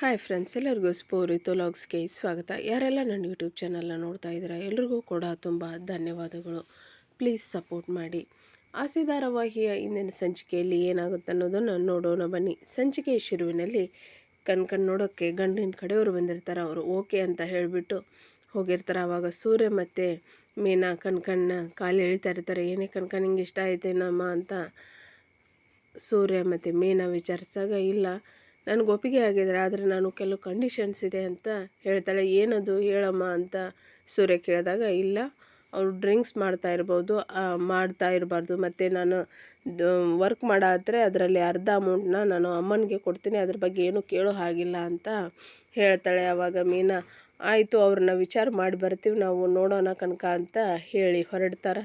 Hi friends, ಎಲ್ಲರಿಗೂ ಸ್ಪೋರಿತು ಲಾಗ್ಸ್ಗೆ ಸ್ವಾಗತ. ಯಾರೆಲ್ಲ ನನ್ನ ಯೂಟ್ಯೂಬ್ ಚಾನಲ್ನ ನೋಡ್ತಾ ಇದ್ದೀರಾ, ಎಲ್ರಿಗೂ ಕೂಡ ತುಂಬ ಧನ್ಯವಾದಗಳು. ಪ್ಲೀಸ್ ಸಪೋರ್ಟ್ ಮಾಡಿ. ಆಸೆ ಧಾರಾವಾಹಿಯ ಇಂದಿನ ಸಂಚಿಕೆಯಲ್ಲಿ ಏನಾಗುತ್ತೆ ಅನ್ನೋದನ್ನು ನೋಡೋಣ ಬನ್ನಿ. ಸಂಚಿಕೆಯ ಶುರುವಿನಲ್ಲಿ ಕಣ್ಕಣ್ ಕಣ್ ನೋಡೋಕ್ಕೆ ಗಂಡಿನ ಕಡೆಯವರು ಬಂದಿರ್ತಾರೆ, ಅವರು ಓಕೆ ಅಂತ ಹೇಳಿಬಿಟ್ಟು ಹೋಗಿರ್ತಾರೆ. ಆವಾಗ ಸೂರ್ಯ ಮತ್ತು ಮೀನಾ ಕಣ್ಕಣ್ಣ ಕಾಲು ಎಳಿತಾ ಇರ್ತಾರೆ. ಏನೇ ಕಣ್ ಕಣ್ ಹಿಂಗೆ ಇಷ್ಟ ಆಯ್ತೇನಮ್ಮ ಅಂತ ಸೂರ್ಯ ಮತ್ತು ಮೀನಾ ವಿಚಾರಿಸಿದಾಗ, ಇಲ್ಲ ನನಗೆ ಒಪ್ಪಿಗೆ ಆಗಿದ್ರೆ ಆದರೆ ನಾನು ಕೆಲವು ಕಂಡೀಷನ್ಸ್ ಇದೆ ಅಂತ ಹೇಳ್ತಾಳೆ. ಏನದು ಹೇಳಮ್ಮ ಅಂತ ಸೂರ್ಯ ಕೇಳಿದಾಗ, ಇಲ್ಲ, ಅವರು ಡ್ರಿಂಕ್ಸ್ ಮಾಡ್ತಾ ಇರ್ಬೋದು ಮಾಡ್ತಾ ಇರಬಾರ್ದು. ಮತ್ತು ನಾನು ವರ್ಕ್ ಮಾಡಾದರೆ ಅದರಲ್ಲಿ ಅರ್ಧ ಅಮೌಂಟ್ನ ನಾನು ಅಮ್ಮನಿಗೆ ಕೊಡ್ತೀನಿ, ಅದ್ರ ಬಗ್ಗೆ ಏನೂ ಕೇಳೋ ಹಾಗಿಲ್ಲ ಅಂತ ಹೇಳ್ತಾಳೆ. ಆವಾಗ ಮೀನಾ, ಆಯಿತು, ಅವ್ರನ್ನ ವಿಚಾರ ಮಾಡಿ ಬರ್ತೀವಿ, ನಾವು ನೋಡೋಣ ಕನಕ ಅಂತ ಹೇಳಿ ಹೊರಡ್ತಾರೆ.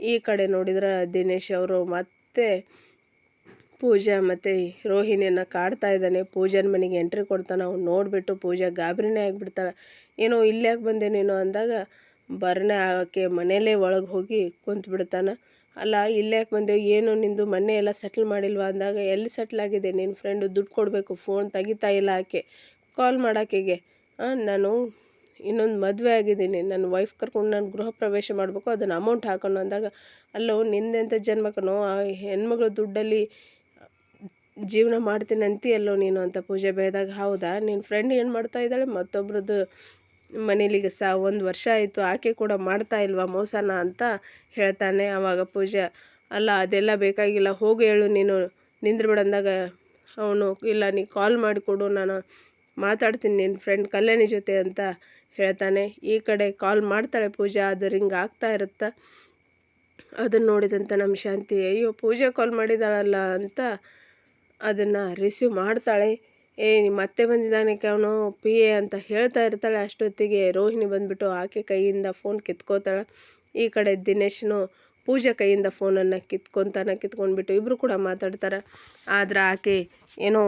ಈ ಕಡೆ ನೋಡಿದ್ರೆ ದಿನೇಶ್ ಅವರು ಮತ್ತೆ ಪೂಜಾ ಮತ್ತು ರೋಹಿಣಿಯನ್ನು ಕಾಡ್ತಾ ಇದ್ದಾನೆ. ಪೂಜಾನ ಮನೆಗೆ ಎಂಟ್ರಿ ಕೊಡ್ತಾನೆ. ಅವ್ನು ನೋಡಿಬಿಟ್ಟು ಪೂಜಾ ಗಾಬರಿನೇ ಆಗಿಬಿಡ್ತಾಳೆ. ಏನೋ ಇಲ್ಲಿ ಯಾಕೆ ಬಂದೆ ನೀನು ಅಂದಾಗ ಬರ್ನೆ ಆಗೋಕ್ಕೆ ಮನೆಯಲ್ಲೇ ಒಳಗೆ ಹೋಗಿ ಕುಂತು ಬಿಡ್ತಾನೆ ಅಲ್ಲ, ಇಲ್ಲಿ ಯಾಕೆ ಬಂದೆ? ಏನು ನಿಂದು ಮೊನ್ನೆ ಎಲ್ಲ ಸೆಟ್ಲ್ ಮಾಡಿಲ್ವಾ ಅಂದಾಗ, ಎಲ್ಲಿ ಸೆಟ್ಲ್ ಆಗಿದೆ? ನಿನ್ನ ಫ್ರೆಂಡು ದುಡ್ಡು ಕೊಡಬೇಕು ಫೋನ್ ತೆಗಿತಾ ಇಲ್ಲ ಆಕೆ. ಕಾಲ್ ಮಾಡೋಕೆಗೆ ನಾನು ಇನ್ನೊಂದು ಮದುವೆ ಆಗಿದ್ದೀನಿ. ನನ್ನ ವೈಫ್ ಕರ್ಕೊಂಡು ನಾನು ಗೃಹ ಪ್ರವೇಶ ಮಾಡಬೇಕು. ಅದನ್ನು ಅಮೌಂಟ್ ಹಾಕೋಣ ಅಂದಾಗ, ಅಲ್ಲೋ ನಿಂದೆಂಥ ಜನ್ಮಕ್ಕನೋ, ಆ ಹೆಣ್ಮಗಳು ದುಡ್ಡಲ್ಲಿ ಜೀವನ ಮಾಡ್ತೀನಿ ಅಂತೀಯಲ್ಲೋ ನೀನು ಅಂತ ಪೂಜೆ ಬೈದಾಗ, ಹೌದಾ? ನಿನ್ನ ಫ್ರೆಂಡ್ ಏನು ಮಾಡ್ತಾ ಇದ್ದಾಳೆ? ಮತ್ತೊಬ್ರದ್ದು ಮನೇಲಿಗೆ ಸಹ ಒಂದು ವರ್ಷ ಆಯಿತು, ಆಕೆ ಕೂಡ ಮಾಡ್ತಾ ಇಲ್ವಾ ಮೋಸನ ಅಂತ ಹೇಳ್ತಾನೆ ಆವಾಗ ಪೂಜೆ. ಅಲ್ಲ, ಅದೆಲ್ಲ ಬೇಕಾಗಿಲ್ಲ, ಹೋಗು ಹೇಳು ನೀನು. ನಿಂದ್ರಬೇಡ ಅಂದಾಗ ಅವನು, ಇಲ್ಲ, ನೀ ಕಾಲ್ ಮಾಡಿಕೊಡು ನಾನು ಮಾತಾಡ್ತೀನಿ ನಿನ್ನ ಫ್ರೆಂಡ್ ಕಲ್ಯಾಣಿ ಜೊತೆ ಅಂತ ಹೇಳ್ತಾನೆ. ಈ ಕಡೆ ಕಾಲ್ ಮಾಡ್ತಾಳೆ ಪೂಜೆ, ಅದು ರಿಂಗ್ ಆಗ್ತಾ ಇರುತ್ತೆ? ಅದನ್ನು ನೋಡಿದಂಥ ನಮ್ಮ ಶಾಂತಿ, ಅಯ್ಯೋ, ಪೂಜೆ ಕಾಲ್ ಮಾಡಿದಾಳಲ್ಲ ಅಂತ ಅದನ್ನು ರಿಸೀವ್ ಮಾಡ್ತಾಳೆ. ಏ ನಿಮ್ಮ ಅತ್ತೆ ಬಂದಿದ್ದಾನೆ ಕವನು ಪಿ ಎ ಅಂತ ಹೇಳ್ತಾ ಇರ್ತಾಳೆ. ಅಷ್ಟೊತ್ತಿಗೆ ರೋಹಿಣಿ ಬಂದುಬಿಟ್ಟು ಆಕೆ ಕೈಯಿಂದ ಫೋನ್ ಕಿತ್ಕೋತಾಳೆ. ಈ ಕಡೆ ದಿನೇಶ್ನು ಪೂಜಾ ಕೈಯಿಂದ ಫೋನನ್ನು ಕಿತ್ಕೊತಾನೆ, ಕಿತ್ಕೊಂಡ್ಬಿಟ್ಟು ಇಬ್ಬರು ಕೂಡ ಮಾತಾಡ್ತಾರೆ. ಆದ್ರೆ ಆಕೆ ಏನೋ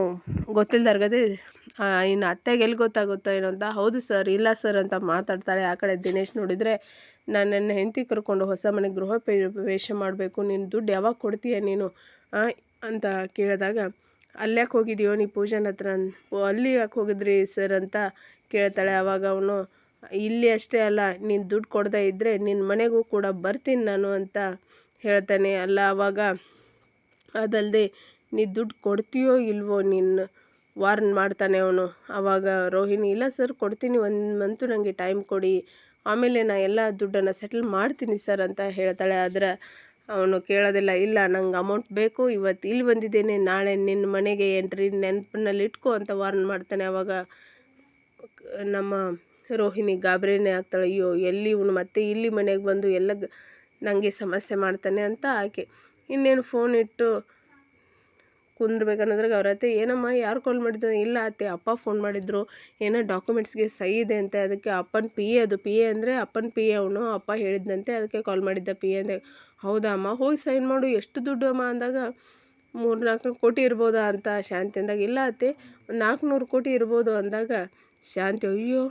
ಗೊತ್ತಿಲ್ಲದಾರ್ಗದೆ ಇನ್ನು ಅತ್ತೆಗೆ ಎಲ್ಲಿ ಗೊತ್ತಾಗುತ್ತೋ ಏನೋ ಅಂತ. ಹೌದು ಸರ್, ಇಲ್ಲ ಸರ್ ಅಂತ ಮಾತಾಡ್ತಾಳೆ. ಆ ಕಡೆ ದಿನೇಶ್ ನೋಡಿದರೆ, ನಾನು ನನ್ನ ಹೆಂಡತಿ ಕರ್ಕೊಂಡು ಹೊಸ ಮನೆಗೆ ಗೃಹ ಪ್ರವೇಶ ಮಾಡಬೇಕು. ನೀನು ದುಡ್ಡು ಯಾವಾಗ ಕೊಡ್ತೀಯ ನೀನು? ಅಂತ ಕೇಳಿದಾಗ ಅಲ್ಯಾಕೆ ಹೋಗಿದ್ಯೋ ನೀ ಪೂಜಾನ ಹತ್ರ ಅಲ್ಲಿ ಯಾಕೆ ಹೋಗಿದ್ರಿ ಸರ್? ಅಂತ ಕೇಳ್ತಾಳೆ ಆವಾಗ ಅವನು, ಇಲ್ಲಿ ಅಷ್ಟೇ ಅಲ್ಲ, ನೀನು ದುಡ್ಡು ಕೊಡದೇ ಇದ್ದರೆ ನಿನ್ನ ಮನೆಗೂ ಕೂಡ ಬರ್ತೀನಿ ನಾನು ಅಂತ ಹೇಳ್ತಾನೆ. ಅಲ್ಲ ಆವಾಗ ಅದಲ್ಲದೆ ನೀ ದುಡ್ಡು ಕೊಡ್ತೀಯೋ ಇಲ್ವೋ ನಿನ್ನ ವಾರ್ನ್ ಮಾಡ್ತಾನೆ ಅವನು. ಆವಾಗ ರೋಹಿಣಿ, ಇಲ್ಲ ಸರ್, ಕೊಡ್ತೀನಿ, ಒಂದು ಮಂತು ನನಗೆ ಟೈಮ್ ಕೊಡಿ. ಆಮೇಲೆ ನಾ ಎಲ್ಲ ದುಡ್ಡನ್ನು ಸೆಟಲ್ ಮಾಡ್ತೀನಿ ಸರ್ ಅಂತ ಹೇಳ್ತಾಳೆ. ಆದರೆ ಅವನು ಕೇಳೋದಿಲ್ಲ, ಇಲ್ಲ, ನಂಗೆ ಅಮೌಂಟ್ ಬೇಕು ಇವತ್ತು ಇಲ್ಲಿ ಬಂದಿದ್ದೇನೆ, ನಾಳೆ ನಿನ್ನ ಮನೆಗೆ ಎಂಟ್ರಿ ನೆನಪಿನಲ್ಲಿ ಇಟ್ಕೋ ಅಂತ ವಾರ್ನ್ ಮಾಡ್ತಾನೆ. ಅವಾಗ ನಮ್ಮ ರೋಹಿಣಿ ಗಾಬರಿನೇ ಆಗ್ತಾಳೆ, ಅಯ್ಯೋ, ಎಲ್ಲಿ ಇವನು? ಮತ್ತೆ ಇಲ್ಲಿ ಮನೆಗೆ ಬಂದು ಎಲ್ಲ ನನಗೆ ಸಮಸ್ಯೆ ಮಾಡ್ತಾನೆ ಅಂತ ಆಕೆ. ಇನ್ನೇನು ಫೋನ್ ಇಟ್ಟು ಕುಂದ್ರಬೇಕನ್ನೋದ್ರಾಗ ಅವ್ರ ಅತ್ತೆ, ಏನಮ್ಮ, ಯಾರು ಕಾಲ್ ಮಾಡಿದ್ದು? ಇಲ್ಲ ಅತ್ತೆ, ಅಪ್ಪ ಫೋನ್ ಮಾಡಿದ್ರು. ಏನೋ ಡಾಕ್ಯುಮೆಂಟ್ಸ್ಗೆ ಸಹಿ ಇದೆ ಅಂತೆ, ಅದಕ್ಕೆ ಅಪ್ಪನ ಪಿ ಎ ಅದು ಪಿ ಎ ಅಂದರೆ ಅಪ್ಪನ ಪಿ ಎ ಅವನು, ಅಪ್ಪ ಹೇಳಿದ್ದಂತೆ ಅದಕ್ಕೆ ಕಾಲ್ ಮಾಡಿದ್ದೆ ಪಿ ಎ ಅಂದೆ. ಹೌದಾ ಅಮ್ಮ ಹೋಗಿ ಸೈನ್ ಮಾಡು, ಎಷ್ಟು ದುಡ್ಡು ಅಮ್ಮ? ಅಂದಾಗ ಮೂರು ನಾಲ್ಕು ಕೋಟಿ ಇರ್ಬೋದಾ? ಅಂತ ಶಾಂತಿ ಅಂದಾಗ, ಇಲ್ಲ ಅತ್ತೆ ನಾಲ್ಕುನೂರು ಕೋಟಿ ಇರ್ಬೋದು. ಅಂದಾಗ, ಶಾಂತಿ, ಅಯ್ಯೋ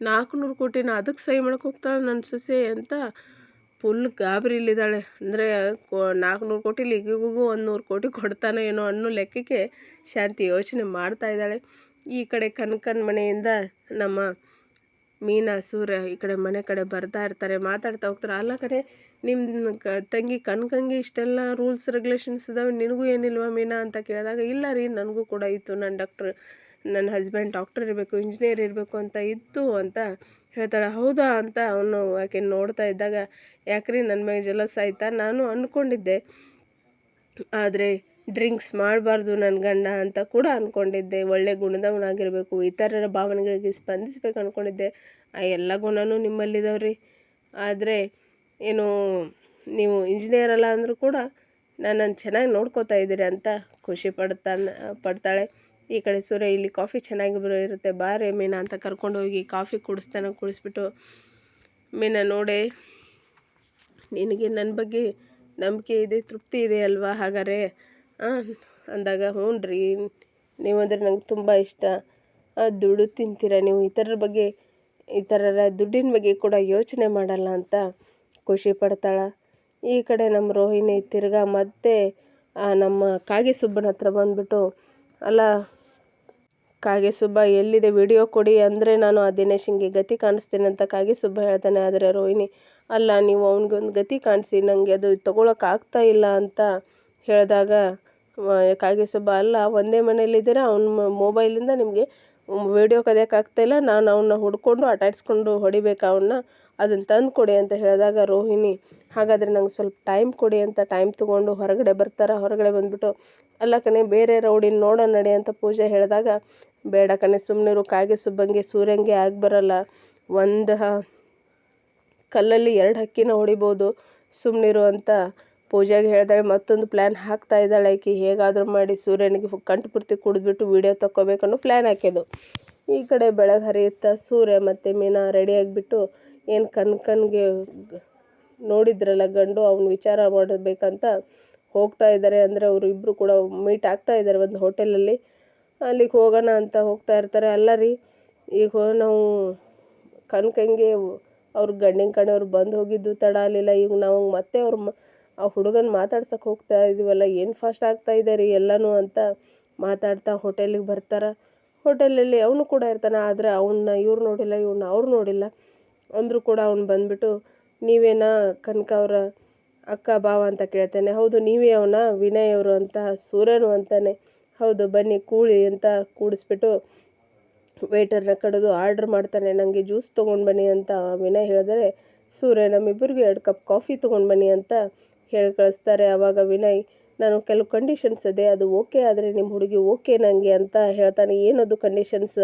ನಾಲ್ಕುನೂರು ಕೋಟಿನ ಅದಕ್ಕೆ ಸಹಿ ಮಾಡಕ್ಕೆ ಹೋಗ್ತಾಳೆ ನನ್ನ ಸೊಸೆ ಅಂತ ಫುಲ್ ಗಾಬರಿಲಿದ್ದಾಳೆ ಅಂದರೆ ಕೋ ನಾಲ್ಕುನೂರು ಕೋಟಿ ಲಿಗಿಗೂ ಒಂದು ನೂರು ಕೋಟಿ ಕೊಡ್ತಾನೋ ಏನೋ ಅನ್ನೋ ಲೆಕ್ಕಕ್ಕೆ ಶಾಂತಿ ಯೋಚನೆ ಮಾಡ್ತಾ ಇದ್ದಾಳೆ. ಈ ಕಡೆ ಕನಕನ ಮನೆಯಿಂದ ನಮ್ಮ ಮೀನಾ, ಸೂರ್ಯ ಈ ಕಡೆ ಮನೆ ಕಡೆ ಬರ್ತಾ ಇರ್ತಾರೆ. ಮಾತಾಡ್ತಾ ಹೋಗ್ತಾರೆ. ಅಲ್ಲ ಕಡೆ ನಿಮ್ಮ ಕ ತಂಗಿ ಕನಕಂಗೆ ಇಷ್ಟೆಲ್ಲ ರೂಲ್ಸ್, ರೆಗ್ಯುಲೇಷನ್ಸ್ ಇದಾವೆ. ನಿನಗೂ ಏನಿಲ್ವಾ ಮೀನಾ ಅಂತ ಕೇಳಿದಾಗ, ಇಲ್ಲ ರೀ, ನನಗೂ ಕೂಡ ಇತ್ತು. ನನ್ನ ಡಾಕ್ಟ್ರ್ ನನ್ನ ಹಸ್ಬೆಂಡ್ ಡಾಕ್ಟರ್ ಇರಬೇಕು, ಇಂಜಿನಿಯರ್ ಇರಬೇಕು ಅಂತ ಇತ್ತು ಅಂತ ಹೇಳ್ತಾಳೆ, ಹೌದಾ ಅಂತ ಅವನು ಆಕೆ ನೋಡ್ತಾ ಇದ್ದಾಗ, ಯಾಕ್ರಿ ನನ್ನ ಮೇಲೆ ಜಲಸ್ ಆಯ್ತಾ? ನಾನು ಅಂದ್ಕೊಂಡಿದ್ದೆ ಆದರೆ, ಡ್ರಿಂಕ್ಸ್ ಮಾಡಬಾರ್ದು ನನ್ನ ಗಂಡ ಅಂತ ಕೂಡ ಅಂದ್ಕೊಂಡಿದ್ದೆ ಒಳ್ಳೆ ಗುಣದವನಾಗಿರಬೇಕು, ಇತರರ ಭಾವನೆಗಳಿಗೆ ಸ್ಪಂದಿಸ್ಬೇಕು ಅಂದ್ಕೊಂಡಿದ್ದೆ ಆ ಎಲ್ಲ ಗುಣನೂ ನಿಮ್ಮಲ್ಲಿದಾವ್ರಿ. ಆದರೆ, ಏನು ನೀವು ಇಂಜಿನಿಯರ್ ಅಲ್ಲ ಅಂದರೂ ಕೂಡ ನನ್ನನ್ನು ಚೆನ್ನಾಗಿ ನೋಡ್ಕೋತಾ ಇದ್ದೀರಿ ಅಂತ ಖುಷಿ ಪಡ್ತಾನೆ, ಪಡ್ತಾಳೆ. ಈ ಕಡೆ ಸೂರ್ಯ ಇಲ್ಲಿ ಕಾಫಿ ಚೆನ್ನಾಗಿ ಬರೋ ಇರುತ್ತೆ ಬಾರೆ ಮೀನಾ ಅಂತ ಕರ್ಕೊಂಡು ಹೋಗಿ ಕಾಫಿ ಕುಡಿಸ್ತಾನೆ, ಕುಡಿಸ್ಬಿಟ್ಟು ಮೀನಾ ನೋಡೆ, ನಿನಗೆ ನನ್ನ ಬಗ್ಗೆ ನಂಬಿಕೆ ಇದೆ, ತೃಪ್ತಿ ಇದೆ ಅಲ್ವಾ? ಹಾಗಾದ್ರೆ ಅಂದಾಗ ಹ್ಞೂ ರೀ, ನೀವಂದರೆ ನಂಗೆ ತುಂಬ ಇಷ್ಟ. ದುಡ್ಡು ತಿಂತೀರ ನೀವು? ಇತರರ ಬಗ್ಗೆ, ಇತರರ ದುಡ್ಡಿನ ಬಗ್ಗೆ ಕೂಡ ಯೋಚನೆ ಮಾಡಲ್ಲ ಅಂತ ಖುಷಿ ಪಡ್ತಾಳೆ. ಈ ಕಡೆ ನಮ್ಮ ರೋಹಿಣಿ ತಿರ್ಗಾ ಮತ್ತೆ ನಮ್ಮ ಕಾಗೆ ಸುಬ್ಬನ ಹತ್ರ ಬಂದುಬಿಟ್ಟು, ಅಲ್ಲ ಕಾಗೆ ಸುಬ್ಬ ಎಲ್ಲಿದೆ ವಿಡಿಯೋ ಕೊಡಿ ಅಂದರೆ ನಾನು ಆ ದಿನೇಶಿಂಗೆ ಗತಿ ಕಾಣಿಸ್ತೀನಿ ಅಂತ ಕಾಗೆ ಸುಬ್ಬ ಹೇಳ್ತಾನೆ. ಆದರೆ ರೋಹಿಣಿ, ಅಲ್ಲ, ನೀವು ಅವ್ನಿಗೊಂದು ಗತಿ ಕಾಣಿಸಿ ನನಗೆ ಅದು ತೊಗೊಳಕ್ಕೆ ಆಗ್ತಾ ಇಲ್ಲ ಅಂತ ಹೇಳಿದಾಗ ಕಾಗೆ ಸುಬ್ಬ, ಅಲ್ಲ, ಒಂದೇ ಮನೇಲಿದ್ದೀರ ಅವ್ನ ಮೊಬೈಲಿಂದ ನಿಮಗೆ ವಿಡಿಯೋ ಕಲಿಯೋಕ್ಕಾಗ್ತಾಯಿಲ್ಲ ನಾನು ಅವನ್ನ ಹುಡ್ಕೊಂಡು ಅಟಾಡ್ಸ್ಕೊಂಡು ಹೊಡಿಬೇಕು. ಅವನ್ನ ಅದನ್ನು ತಂದು ಕೊಡಿ ಅಂತ ಹೇಳಿದಾಗ, ರೋಹಿಣಿ, ಹಾಗಾದರೆ ನಂಗೆ ಸ್ವಲ್ಪ ಟೈಮ್ ಕೊಡಿ ಅಂತ ಟೈಮ್ ತೊಗೊಂಡು ಹೊರಗಡೆ ಬರ್ತಾರೆ, ಹೊರಗಡೆ ಬಂದುಬಿಟ್ಟು, ಅಲ್ಲ ಕಣೆ, ಬೇರೆ ರೌಡಿನ ನೋಡೋಣ ನಡೆ ಅಂತ ಪೂಜೆ ಹೇಳಿದಾಗ, ಬೇಡ ಕಣೆ ಸುಮ್ಮನಿರು ಕಾಗೆ ಸುಬ್ಬಂಗೆ, ಸೂರ್ಯಂಗೆ ಆಗಿ ಬರಲ್ಲ. ಒಂದು ಕಲ್ಲಲ್ಲಿ ಎರಡು ಹಕ್ಕಿನ ಹೊಡಿಬೋದು. ಸುಮ್ಮನಿರು ಅಂತ ಪೂಜೆಗೆ ಹೇಳ್ದಾಳೆ. ಮತ್ತೊಂದು ಪ್ಲ್ಯಾನ್ ಹಾಕ್ತಾ ಇದ್ದಾಳೆ. ಆಕೆ ಹೇಗಾದರೂ ಮಾಡಿ, ಸೂರ್ಯನಿಗೆ ಕಂಠ ಪೂರ್ತಿ ಕುಡಿದ್ಬಿಟ್ಟು ವೀಡಿಯೋ ತಗೋಬೇಕನ್ನೋ ಪ್ಲ್ಯಾನ್ ಹಾಕ್ಯದು ಈ ಕಡೆ ಬೆಳಗ್ಗೆ ಹರಿಯುತ್ತಾ, ಸೂರ್ಯ ಮತ್ತು ಮೀನಾ ರೆಡಿ ಆಗಿಬಿಟ್ಟು ಏನು ಕಣ್ ನೋಡಿದ್ರಲ್ಲ ಗಂಡು, ಅವ್ನ ವಿಚಾರ ಮಾಡಬೇಕಂತ ಹೋಗ್ತಾ ಇದ್ದಾರೆ ಅಂದರೆ ಅವರು ಇಬ್ಬರು ಕೂಡ ಮೀಟ್ ಆಗ್ತಾ ಇದ್ದಾರೆ ಒಂದು ಹೋಟೆಲಲ್ಲಿ ಅಲ್ಲಿಗೆ ಹೋಗೋಣ ಅಂತ ಹೋಗ್ತಾ ಇರ್ತಾರೆ. ಅಲ್ಲ ರೀ, ಈಗ ನಾವು ಕಣ್ಕಂಗೆ ಅವ್ರ ಗಂಡಿನ ಕಡೆಯವ್ರು ಬಂದು ಹೋಗಿದ್ದು ತಡ ಆಗಲಿಲ್ಲ. ಈಗ ನಾವು ಮತ್ತೆ ಅವ್ರ ಆ ಹುಡುಗನ ಮಾತಾಡ್ಸಕ್ಕೆ ಹೋಗ್ತಾ ಇದೀವಲ್ಲ, ಏನು ಫಾಸ್ಟ್ ಆಗ್ತಾ ಇದೆ ರೀ ಎಲ್ಲನೂ ಅಂತ ಮಾತಾಡ್ತಾ ಹೋಟೆಲಿಗೆ ಬರ್ತಾರೆ. ಹೋಟೆಲಲ್ಲಿ ಅವನು ಕೂಡ ಇರ್ತಾನೆ, ಆದರೆ ಅವನ್ನ ಇವ್ರು ನೋಡಿಲ್ಲ, ಇವ್ನ ಅವ್ರು ನೋಡಿಲ್ಲ. ಅಂದರೂ ಕೂಡ ಅವ್ನು ಬಂದ್ಬಿಟ್ಟು, ನೀವೇನಾ ಕನಕ ಅವರ ಅಕ್ಕ ಭಾವ ಅಂತ ಕೇಳ್ತಾನೆ? ಹೌದು, ನೀವೇ ಅವನ ವಿನಯ್ ಅವರು ಅಂತ ಸೂರ್ಯನು ಅಂತಾನೆ. ಹೌದು, ಬನ್ನಿ ಕೂಳಿ ಅಂತ ಕೂಡಿಸ್ಬಿಟ್ಟು ವೇಟರ್ನ ಕಡಿದು ಆರ್ಡ್ರ್ ಮಾಡ್ತಾನೆ. ನನಗೆ ಜ್ಯೂಸ್ ತೊಗೊಂಡು ಬನ್ನಿ ಅಂತ ವಿನಯ್ ಹೇಳಿದರೆ, ಸೂರ್ಯ ನಮ್ಮಿಬ್ಬರಿಗೂ ಎರಡು ಕಪ್ ಕಾಫಿ ತೊಗೊಂಡು ಬನ್ನಿ ಅಂತ ಹೇಳಿ ಕಳಿಸ್ತಾರೆ. ಆವಾಗ ವಿನಯ್, ನಾನು ಕೆಲವು ಕಂಡೀಷನ್ಸ್ ಇದೆ, ಅದು ಓಕೆ ಆದರೆ ನಿಮ್ಮ ಹುಡುಗಿ ಓಕೆ ನನಗೆ ಅಂತ ಹೇಳ್ತಾನೆ. ಏನದು ಕಂಡೀಷನ್ಸ್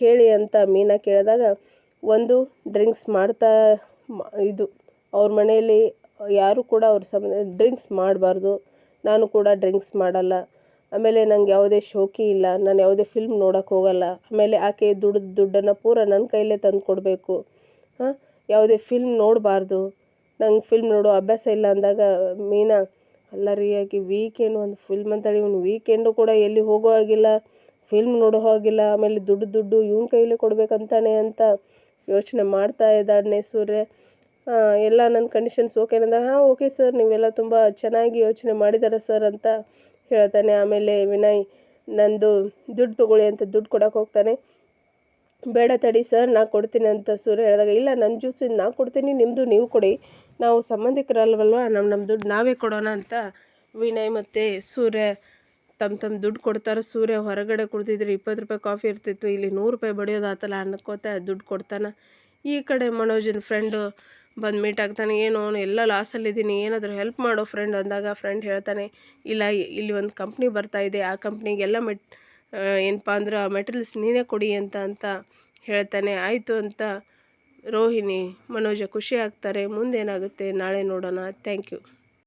ಹೇಳಿ ಅಂತ ಮೀನಾ ಕೇಳಿದಾಗ ಒಂದು ಡ್ರಿಂಕ್ಸ್ ಮಾಡ್ತಾ ಇದು, ಅವ್ರ ಮನೆಯಲ್ಲಿ ಯಾರು ಕೂಡ ಅವ್ರ ಸಮ, ಡ್ರಿಂಕ್ಸ್ ಮಾಡಬಾರ್ದು. ನಾನು ಕೂಡ ಡ್ರಿಂಕ್ಸ್ ಮಾಡಲ್ಲ. ಆಮೇಲೆ ನಂಗೆ ಯಾವುದೇ ಶೋಕಿ ಇಲ್ಲ. ನಾನು ಯಾವುದೇ ಫಿಲ್ಮ್ ನೋಡೋಕ್ಕೆ ಹೋಗಲ್ಲ. ಆಮೇಲೆ ಆಕೆ ದುಡ್ದು, ದುಡ್ಡನ್ನು ಪೂರ ನನ್ನ ಕೈಲೇ ತಂದು ಕೊಡಬೇಕು. ಯಾವುದೇ ಫಿಲ್ಮ್ ನೋಡಬಾರ್ದು. ನಂಗೆ ಫಿಲ್ಮ್ ನೋಡೋ ಅಭ್ಯಾಸ ಇಲ್ಲ ಅಂದಾಗ, ಮೀನಾ, ಅಲ್ಲ ರೀ, ಆಕೆ ವೀಕೆಂಡ್ ಒಂದು ಫಿಲ್ಮ್ ಅಂತೇಳಿ, ಇವನು ವೀಕೆಂಡು ಕೂಡ ಎಲ್ಲಿ ಹೋಗೋ ಹಾಗಿಲ್ಲ, ಫಿಲ್ಮ್ ನೋಡೋ ಹಾಗಿಲ್ಲ, ಆಮೇಲೆ ದುಡ್ಡು ದುಡ್ಡು ಇವನ ಕೈಲೇ ಕೊಡಬೇಕಂತಾನೆ ಅಂತ ಯೋಚನೆ ಮಾಡ್ತಾ ಇದ್ದಾನೆ ಸೂರ್ಯ. ಎಲ್ಲ ನನ್ನ ಕಂಡೀಷನ್ಸ್ ಓಕೆ ಹಾಂ ಓಕೆ ಸರ್ ನೀವೆಲ್ಲ ತುಂಬ ಚೆನ್ನಾಗಿ ಯೋಚನೆ ಮಾಡಿದ್ದಾರೆ ಸರ್ ಅಂತ ಹೇಳ್ತಾನೆ. ಆಮೇಲೆ ವಿನಯ್, ನಂದು ದುಡ್ಡು ತೊಗೊಳ್ಳಿ ಅಂತ ದುಡ್ಡು ಕೊಡೋಕೆ ಹೋಗ್ತಾನೆ. ಬೇಡ ತಡಿ ಸರ್ ನಾ ಕೊಡ್ತೀನಿ ಅಂತ ಸೂರ್ಯ ಹೇಳಿದಾಗ, ಇಲ್ಲ ನನ್ನ ಜ್ಯೂಸ್ ನಾ ಕೊಡ್ತೀನಿ ನಿಮ್ಮದು ನೀವು ಕೊಡಿ. ನಾವು ಸಂಬಂಧಿಕರಲ್ವಲ್ವ ನಮ್ಮ ನಮ್ಮ ದುಡ್ಡು ನಾವೇ ಕೊಡೋಣ ಅಂತ ವಿನಯ್ ಮತ್ತು ಸೂರ್ಯ ತಮ್ಮ ತಮ್ಮ ದುಡ್ಡು ಕೊಡ್ತಾರೆ. ಸೂರ್ಯ ಹೊರಗಡೆ ಕುಡ್ದಿದ್ರೆ ಇಪ್ಪತ್ತು ರೂಪಾಯಿ ಕಾಫಿ ಇರ್ತಿತ್ತು. ಇಲ್ಲಿ ನೂರು ರೂಪಾಯಿ ಬಡಿಯೋದಾತಲ್ಲ ಅನ್ಕೋತ ದುಡ್ಡು ಕೊಡ್ತಾನೆ. ಈ ಕಡೆ ಮನೋಜನ ಫ್ರೆಂಡು ಬಂದು ಮೀಟ್ ಆಗ್ತಾನೆ. ಏನು ಎಲ್ಲ ಲಾಸಲ್ಲಿದ್ದೀನಿ ಏನಾದರೂ ಹೆಲ್ಪ್ ಮಾಡೋ ಫ್ರೆಂಡ್ ಅಂದಾಗ ಫ್ರೆಂಡ್ ಹೇಳ್ತಾನೆ, ಇಲ್ಲ, ಇಲ್ಲಿ ಒಂದು ಕಂಪ್ನಿ ಬರ್ತಾ ಇದೆ. ಆ ಕಂಪ್ನಿಗೆಲ್ಲ ಮೆಟ್ ಏನಪ್ಪ ಅಂದ್ರೆ ಮೆಟೀರಿಯಲ್ಸ್ ನೀನೇ ಕೊಡಿ ಅಂತ ಅಂತ ಹೇಳ್ತಾನೆ. ಆಯಿತು ಅಂತ ರೋಹಿಣಿ ಮನೋಜ ಖುಷಿ ಆಗ್ತಾರೆ. ಮುಂದೇನಾಗುತ್ತೆ ನಾಳೆ ನೋಡೋಣ. Thank you